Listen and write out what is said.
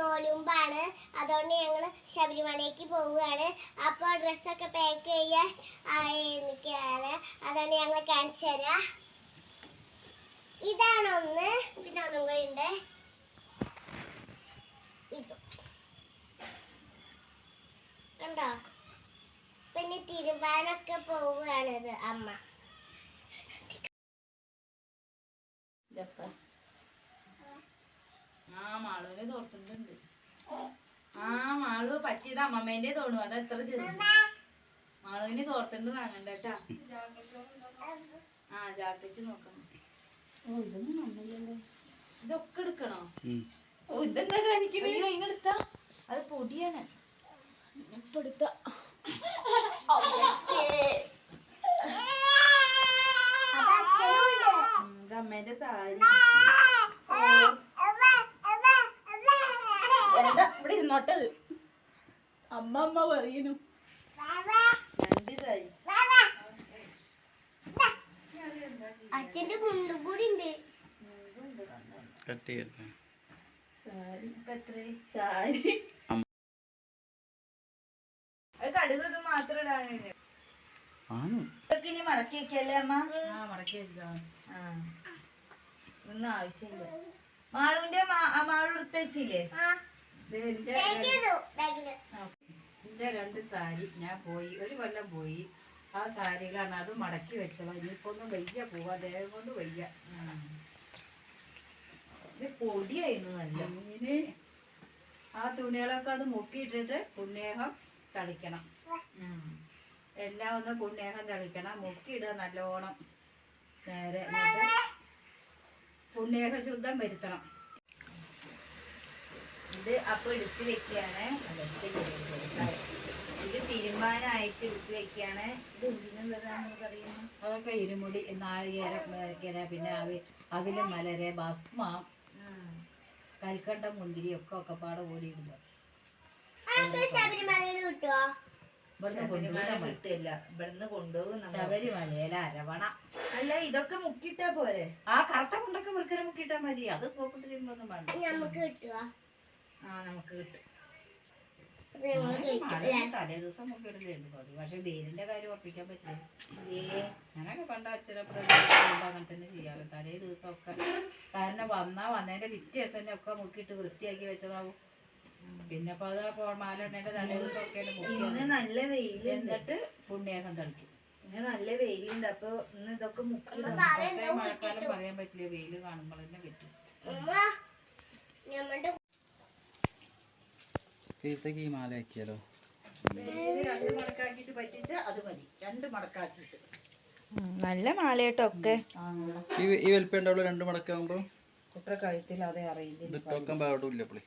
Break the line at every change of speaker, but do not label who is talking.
നോലുമ്പാണ്. അതുകൊണ്ട് ഞങ്ങൾ ശബരിമലയ്ക്ക് പോവുകയാണ്. അപ്പോൾ ഡ്രസ്സൊക്കെ പാക്ക് ചെയ്യാൻ നിൽക്കുകയാണ് അതുകൊണ്ട് ഞങ്ങൾ കാണിച്ചു തരാം. ഇതാണൊന്ന് പിന്നെ ഒന്നും? കൂടി ഉണ്ട് ഇത്. കണ്ടോ? പിന്നെ തിരുവാനൊക്കെ പോവുകയാണിത് അമ്മ.
ആ മാളുവിനെ തോർത്തുന്നുണ്ട് ആ മാളു പറ്റിയത് അമ്മമ്മേന്റെ തോണു. അത് എത്ര ചെറു മാളുവിന് തോർത്തുണ്ട് വാങ്ങണ്ട കേട്ടാ ആ ജാക്കറ്റ് നോക്കണം. ഇതൊക്കെ എടുക്കണോ?
ഓ ഇതെന്താ കാണിക്കുന്നത്
ഇങ്ങെടുത്താ. അത് പൊടിയാണ്.
ഇപ്പൊ എടുത്ത.
അമ്മേന്റെ സാരി.
ഇരുന്നോട്ടത് അമ്മ അമ്മ പറയുന്നു
അച്ഛന്റെ മുണ്ടും കൂടി ഉണ്ട്.
കട്ട് ചെയ്യട്ടെ.
സാരി. ഇപ്പൊ
സാരി.
അത് കടുക് ഇത് മാത്രം ഇതൊക്കെ ഇനി മടക്കി വെക്കല്ലേ അമ്മ? ആ മടക്കി വെച്ചതാ ആ. ഒന്നും ആവശ്യമില്ല. മാളുവിന്റെ മാളു എന്റെ രണ്ട് സാരി ഞാൻ പോയി ഒരു കൊല്ലം പോയി. ആ സാരികളാണ് അത് മടക്കി വെച്ചത്. ഇനിയിപ്പോ ഒന്ന് വയ്യ പോവാ. ദേഹം കൊണ്ട് വയ്യ. ഇത് പൊടിയായിരുന്നു നല്ല ഇനി ആ തുണികളൊക്കെ അത് മുക്കിയിട്ടിട്ട് പുണ്യേഹം തളിക്കണം. എല്ലാം ഒന്ന് പുണ്യേഹം തളിക്കണം. മുക്കിയിടുക നല്ലോണം. നേരെ എന്നിട്ട് പുണ്യേഹ ശുദ്ധം വരുത്തണം. ഇത് അപ്പൊ എടുത്ത് വെക്കാണ് ഇത് തീരുമാനമായിട്ട് എടുത്ത് വെക്കാണ് ഇത് എന്തിനുള്ളതാണെന്ന് പറയുന്നു? അതൊക്കെ ഇരുമുടി നാളികേരം പിന്നെ അവി അവിലും മലരെ ഭസ്മ കൽക്കണ്ട മുന്തിരി ഒക്കെ ഒക്കെ പാടെ ഓടിയിടുന്നു ശബരിമലയിലെ അരവണ.
അല്ല ഇതൊക്കെ മുക്കിട്ടാ പോരെ?
ആ കറുത്ത മുണ്ടൊക്കെ വൃക്കര മുക്കിട്ടാ മതി. അത് സോപ്പിട്ട് തിരുമ്പൊന്നും വേണ്ട.
നമുക്ക് കിട്ടുമോ
ആ നമുക്ക് കിട്ടും. തലേ ദിവസം പക്ഷെ കാര്യം ഉറപ്പിക്കാൻ പറ്റില്ല? ഞാനൊക്കെ പണ്ട് അച്ഛനപ്പുറം അങ്ങനെ തന്നെ ചെയ്യാറ്. തലേ ദിവസമൊക്കെ കാരണം വന്നാ വന്നതിന്റെ പിറ്റേ ദിവസം തന്നെ ഒക്കെ മുക്കിയിട്ട് വൃത്തിയാക്കി വെച്ചതാവും. പിന്നെ അപ്പൊ അത് തലേ എന്നിട്ട് പുണ്യാകം തളിക്കും.
ഇന്ന് നല്ല വെയിലുണ്ട്. അപ്പൊ ഇന്ന് ഇതൊക്കെ മുക്കി
മഴക്കാലം പറയാൻ പറ്റില്ല. വെയിൽ കാണുമ്പോൾ തന്നെ പറ്റും.
നമ്മുടെ
ഈ മാല ആക്കിയാലോ?
രണ്ട് മടക്കാക്കിയിട്ട് പറ്റിച്ച അത് മതി. രണ്ട് മടക്കാക്കിയിട്ട്.
നല്ല മാലയായിട്ടൊക്കെ
ഈ ഈ വലിപ്പം ഉണ്ടാവുള്ളൂ രണ്ട് മടക്കാകുമ്പോ
കുട്ട കഴുത്തിൽ അതേ അറിയില്ല.
ഇത് ടോക്കാൻ പാടില്ല പുള്ളി.